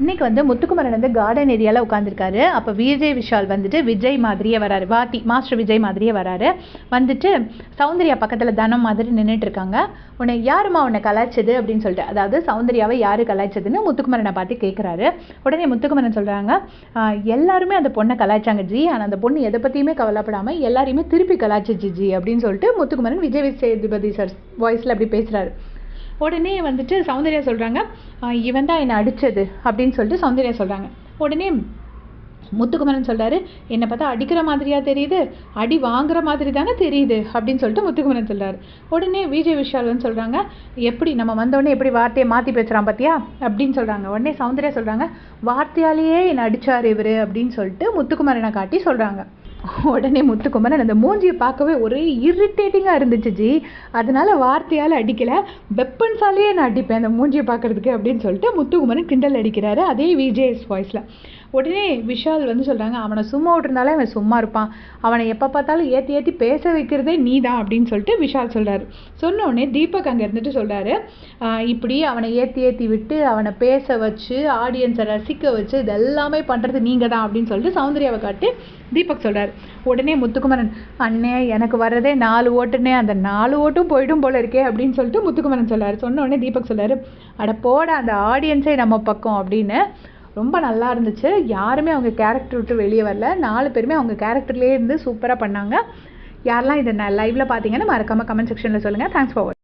இன்றைக்கி வந்து முத்துக்குமரன் வந்து கார்டன் ஏரியாவில் உட்காந்துருக்காரு அப்போ விஜய் விஷால் வந்துட்டு விஜய் மாதிரியே வராரு. வாத்தி மாஸ்டர் விஜய் மாதிரியே வராரு. வந்துட்டு சௌந்தர்யா பக்கத்தில் தனம் மாதிரி நின்றுட்டு இருக்காங்க. உன்னை யாரும்மா உன்னை கலாய்ச்சது அப்படின்னு சொல்லிட்டு அதாவது சௌந்தர்யாவை யார் கலாய்ச்சதுன்னு முத்துக்குமரனை பார்த்து கேட்குறாரு உடனே முத்துக்குமரன் சொல்கிறாங்க எல்லாருமே அந்த பொண்ணை கலாய்ச்சாங்க ஜி. ஆனால் அந்த பொண்ணு எதை பற்றியுமே கவலைப்படாமல் எல்லாரையுமே திருப்பி கலாய்ச்சிச்சு ஜி அப்படின்னு சொல்லிட்டு முத்துக்குமரன் விஜய் சேதுபதி சார் வாய்ஸில் அப்படி பேசுகிறாரு உடனே வந்துட்டு சௌந்தர்யா சொல்கிறாங்க இவன் தான் என்னை அடித்தது அப்படின்னு சொல்லிட்டு சௌந்தர்யா சொல்கிறாங்க உடனே முத்துக்குமரன் சொல்கிறாரு என்னை பார்த்தா அடிக்கிற மாதிரியா தெரியுது அடி வாங்குற மாதிரி தானே தெரியுது அப்படின்னு சொல்லிட்டு முத்துக்குமரன் சொல்கிறாரு உடனே விஜய் விஷால் வந்து சொல்கிறாங்க எப்படி நம்ம வந்தோடனே எப்படி வார்த்தையை மாற்றி பேசுகிறான் பார்த்தியா அப்படின்னு சொல்கிறாங்க உடனே சௌந்தர்யா சொல்கிறாங்க வார்த்தையாலேயே என்னை அடித்தார் இவர் அப்படின்னு சொல்லிட்டு முத்துக்குமரனை காட்டி சொல்கிறாங்க உடனே முத்துக்குமரன் அந்த மூஞ்சியை பார்க்கவே ஒரே இரிட்டேட்டிங்காக இருந்துச்சு ஜி. அதனால வார்த்தையால் அடிக்கலை. வெப்பன்ஸாலேயே நான் அடிப்பேன் அந்த மூஞ்சியை பார்க்கறதுக்கு அப்படின்னு சொல்லிட்டு முத்துக்குமரன் கிண்டல் அடிக்கிறாரு அதே விஜேஎஸ் வாய்ஸில் உடனே விஷால் வந்து சொல்கிறாங்க அவனை சும்மா விட்டுருந்தாலே அவன் சும்மா இருப்பான். அவனை எப்போ பார்த்தாலும் ஏற்றி ஏற்றி பேச வைக்கிறதே நீ தான் அப்படின்னு சொல்லிட்டு விஷால் சொல்கிறாரு சொன்ன உடனே தீபக் அங்கே இருந்துட்டு சொல்கிறாரு இப்படி அவனை ஏற்றி ஏற்றி விட்டு அவனை பேச வச்சு ஆடியன்ஸை ரசிக்க வச்சு இதெல்லாமே பண்ணுறது நீங்கள் தான் அப்படின்னு சொல்லிட்டு சௌந்தர்யாவை காட்டி தீபக் சொல்கிறார் உடனே முத்துக்குமரன் அண்ணே எனக்கு வர்றதே நாலு ஓட்டுனே அந்த நாலு ஓட்டும் போயிடும் போல இருக்கே அப்படின்னு சொல்லிட்டு முத்துக்குமரன் சொல்லார். சொன்ன உடனே தீபக் சொல்லார் அட போட அந்த ஆடியன்ஸே நம்ம பக்கம் அப்படின்னு. ரொம்ப நல்லா இருந்துச்சு. யாருமே அவங்க கேரக்டர் விட்டு வெளியே வரல. நாலு பேருமே அவங்க கேரக்டர்லேயே இருந்து சூப்பராக பண்ணாங்க. யாரெல்லாம் இதை நான் லைவில் பார்த்தீங்கன்னா மறக்காமல் கமெண்ட் செக்ஷனில் சொல்லுங்கள் தேங்க்ஸ் ஃபார்